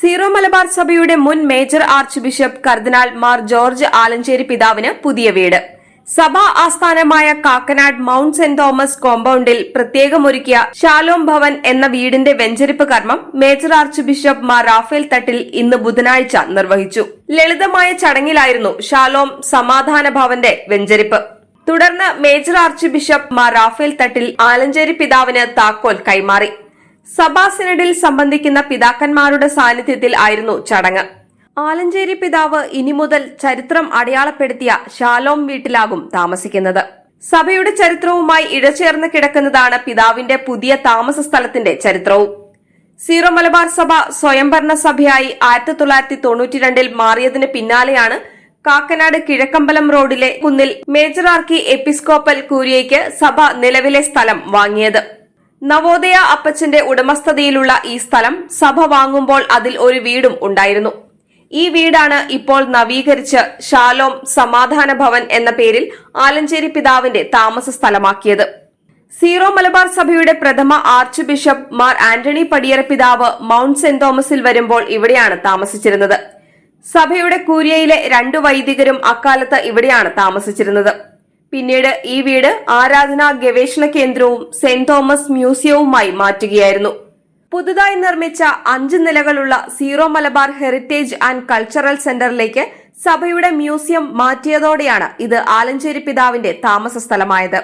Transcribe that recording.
Zero Malabar സഭയുടെ മുൻ major archbishop കർദിനാൾ മാർ ജോർജ് ആലഞ്ചേരി പിതാവിന് പുതിയ വീട്. സഭാ ആസ്ഥാനമായ കാക്കനാട് മൗണ്ട് സെന്റ് തോമസ് കോമ്പൌണ്ടിൽ പ്രത്യേകമൊരുക്കിയ ഷാലോം ഭവൻ എന്ന വീടിന്റെ വെഞ്ചരിപ്പ് കർമ്മം major archbishop Mar Raphael Thattil ഇന്ന് ബുധനാഴ്ച നിർവഹിച്ചു. ലളിതമായ ചടങ്ങിലായിരുന്നു ഷാലോം സമാധാന ഭവന്റെ വെഞ്ചരിപ്പ്. തുടർന്ന് major archbishop Mar Raphael Thattil Alencherry പിതാവിന് താക്കോൽ കൈമാറി. സഭാ സിനഡിൽ സംബന്ധിക്കുന്ന പിതാക്കന്മാരുടെ സാന്നിധ്യത്തിൽ ആയിരുന്നു ചടങ്ങ്. ആലഞ്ചേരി പിതാവ് ഇനി മുതൽ ചരിത്രം അടയാളപ്പെടുത്തിയ ഷാലോം വീട്ടിലാകും താമസിക്കുന്നത്. സഭയുടെ ചരിത്രവുമായി ഇഴചേർന്ന് കിടക്കുന്നതാണ് പിതാവിന്റെ പുതിയ താമസ സ്ഥലത്തിന്റെ ചരിത്രവും. സീറോ മലബാർ സഭ സ്വയംഭരണ സഭയായി ആയിരത്തി തൊള്ളായിരത്തി തൊണ്ണൂറ്റിരണ്ടിൽ മാറിയതിന് പിന്നാലെയാണ് കാക്കനാട് കിഴക്കമ്പലം റോഡിലെ കുന്നിൽ മേജർ ആർക്കി എപ്പിസ്കോപ്പൽ കൂരിയയ്ക്ക് സഭ നിലവിലെ സ്ഥലം വാങ്ങിയത്. നവോദയ അപ്പച്ചന്റെ ഉടമസ്ഥതയിലുള്ള ഈ സ്ഥലം സഭ വാങ്ങുമ്പോൾ അതിൽ ഒരു വീടും ഉണ്ടായിരുന്നു. ഈ വീടാണ് ഇപ്പോൾ നവീകരിച്ച് ഷാലോം സമാധാന ഭവൻ എന്ന പേരിൽ ആലഞ്ചേരി പിതാവിന്റെ താമസ സ്ഥലമാക്കിയത്. സീറോ മലബാർ സഭയുടെ പ്രഥമ ആർച്ച് ബിഷപ്പ് മാർ ആന്റണി പടിയറ പിതാവ് മൗണ്ട് സെന്റ് തോമസിൽ വരുമ്പോൾ ഇവിടെയാണ് താമസിച്ചിരുന്നത്. സഭയുടെ കൂരിയയിലെ രണ്ടു വൈദികരും അക്കാലത്ത് ഇവിടെയാണ് താമസിച്ചിരുന്നത്. പിന്നീട് ഈ വീട് ആരാധനാ ഗവേഷണ കേന്ദ്രവും സെന്റ് തോമസ് മ്യൂസിയവുമായി മാറ്റുകയായിരുന്നു. പുതുതായി നിർമ്മിച്ച അഞ്ച് നിലകളുള്ള Syro Malabar heritage and cultural സെന്ററിലേക്ക് സഭയുടെ മ്യൂസിയം മാറ്റിയതോടെയാണ് ഇത് ആലഞ്ചേരി പിതാവിന്റെ താമസ സ്ഥലമായത്.